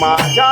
माझ्या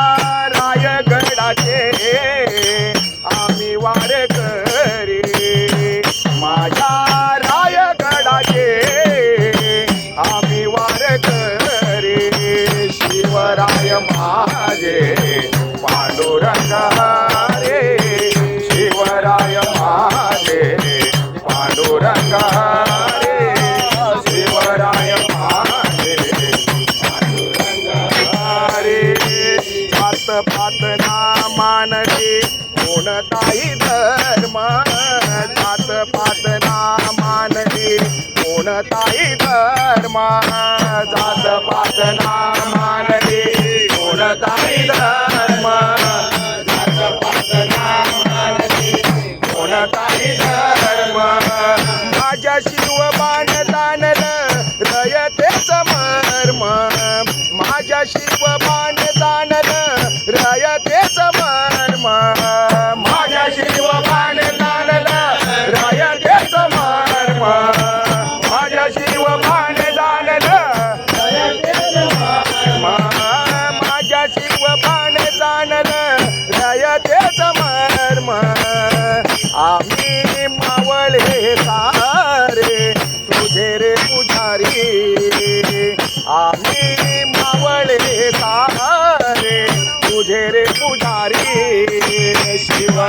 पात नामानले कोणताही धर्म जात पात नामानले कोणताही धर्म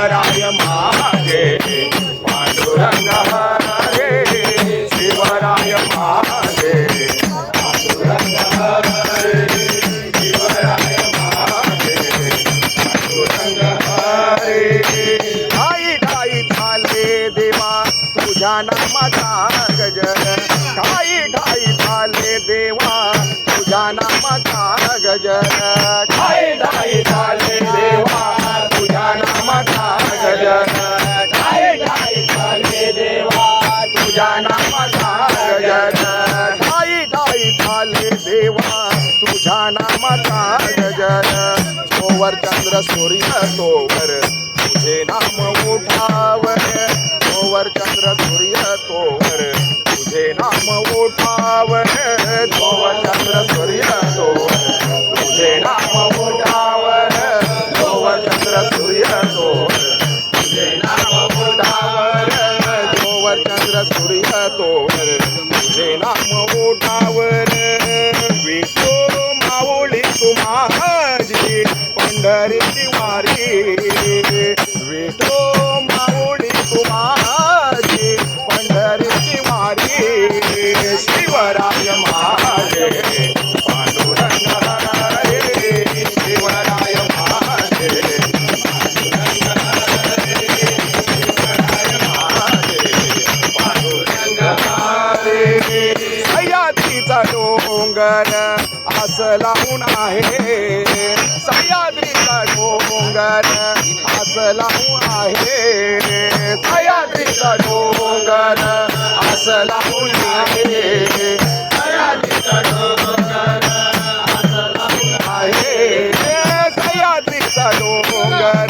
शिवराय माझे पांडुरंग हरे शिवराय माझे पांडुरंग हरे शिवराय माझे पांडुरंग हरे आई ढाई झाले देवा तुझ्या नामाचा गजर ढाई ढाई झाले देवा तुझ्या नामाचा गजर ढाई ढाई झाले देवा झाले देवा तुझ्या नामाचा गजर. तोवर चंद्र सूर्य तोवर तुझे नाम उठावर. तुझे नाम उठावर विठो माऊली तुम्हाजी पंढरीची वारी डोंगर असं लावून आहे. सह्याद्रीचा डोंगर असं लावून आहे. सह्याद्रीचा डोंगर असं लावून आहे. सह्याद्रीचा डोंगर असं लावून आहे. सह्याद्रीचा डोंगर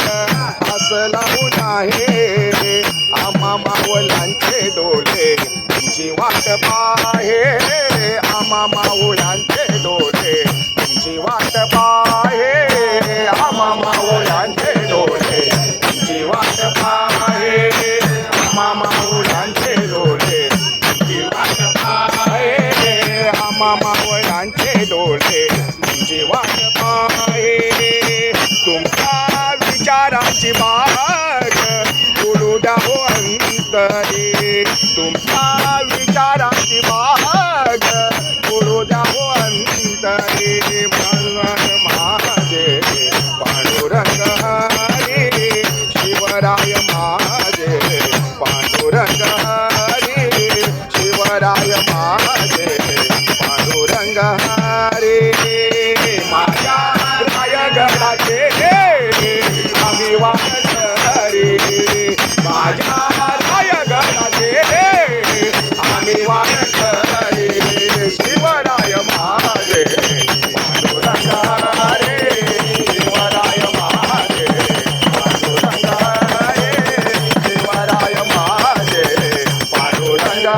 असं लावून आहे. आम्हा मावलांचे डोले तुमची वाट पाहे पाहे डोळे तुमची वाट पाहे. तुमच्या विचाराची बाग बोलू द्या अंतरे. तुमच्या विचाराची बाग बोलू द्या हो अंतरी. हरे रायगडाचे अभिवास हरे माझ्या रायगडाचे अभिवास हरे शिवराय महारे रे शिवराय महारे शिवराय महारे पांडुरंग